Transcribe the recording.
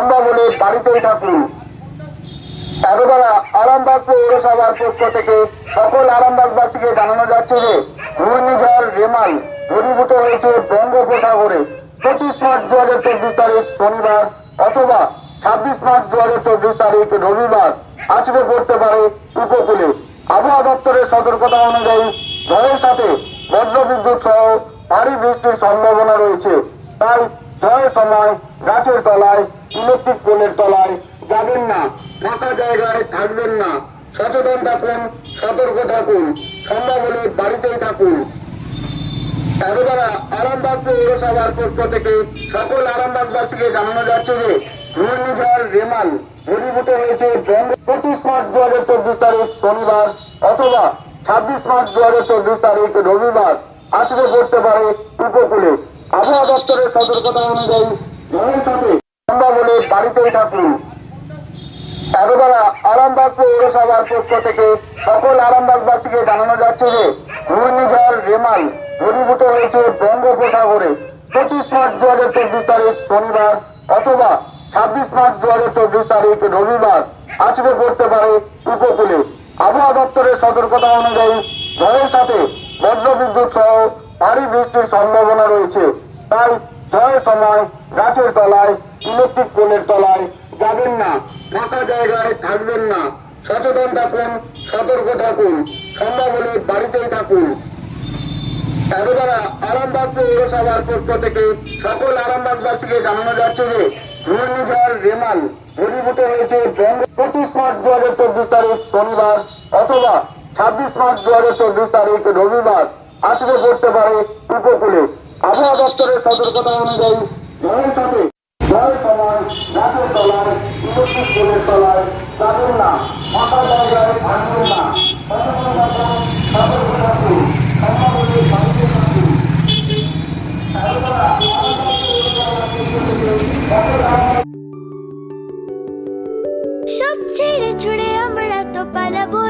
সম্ভব হলে বাড়িতেই থাকুন ছাব্বিশ মার্চ দু চব্বিশ তারিখ রবিবার আছড়ে পড়তে পারে উপকূলে। আবহাওয়া দপ্তরের সতর্কতা অনুযায়ী ঝড়ের সাথে বজ্রবিদ্যুৎ সহ ভারী বৃষ্টির সম্ভাবনা রয়েছে। তাই ঝড়ের সময় গাছের তলায়, ইলেকট্রিক পোলের তলায় যাবেন না, ফাঁকা জায়গায় থাকবেন না। সচেতন থাকুন, সতর্ক থাকুন সম্ভব হলে বাড়িতেই থাকুন। হয়েছে পঁচিশ মার্চ চব্বিশ তারিখ শনিবার অথবা ছাব্বিশ মার্চ চব্বিশ তারিখ রবিবার। পড়তে পারে উপকূলে। আবহাওয়া দপ্তরের সতর্কতা অনুযায়ী ঝড়ের সাথে বাড়িতেই থাকুন এতবেলা আরামবাগ পৌরসভার পক্ষ থেকে সকল আরামবাগবাসীকে জানানো যাচ্ছে যে, ঘূর্ণিঝড়, রেমাল ঘনীভূত হয়েছে বঙ্গোপসাগরে। পঁচিশ মার্চ দু হাজার চব্বিশ তারিখ শনিবার অথবা ছাব্বিশ মার্চ দু হাজার চব্বিশ তারিখ রবিবার আছড়ে পড়তে পারে উপকূলে। আবহাওয়া দপ্তরের সতর্কতা অনুযায়ী ঝড়ের সাথে বজ্রবিদ্যুৎ সহ ভারী বৃষ্টির সম্ভাবনা রয়েছে। তাই ঝড়ের সময় গাছের তলায়, ইলেকট্রিক পোলের তলায় যাবেন না, ফাঁকা জায়গায় থাকবেন না। সচেতন থাকুন, সতর্ক থাকুন সম্ভব হলে বাড়িতেই থাকুন। জানানো যাচ্ছে যে পঁচিশ মার্চ শনিবার অথবা ছাব্বিশ মার্চ দু হাজার চব্বিশ তারিখ রবিবার। পারে উপকূলে। আবহাওয়া দপ্তরের সতর্কতা অনুযায়ী ঝড়ের সাথে ঝড়ের সময় গাছের তলায় ইলেকট্রিক পোলের তলায় যাবেন না ফাঁকা জায়গায় থাকবেন না। সব ছেড়ে ছুড়ে আমরা তো পালাবই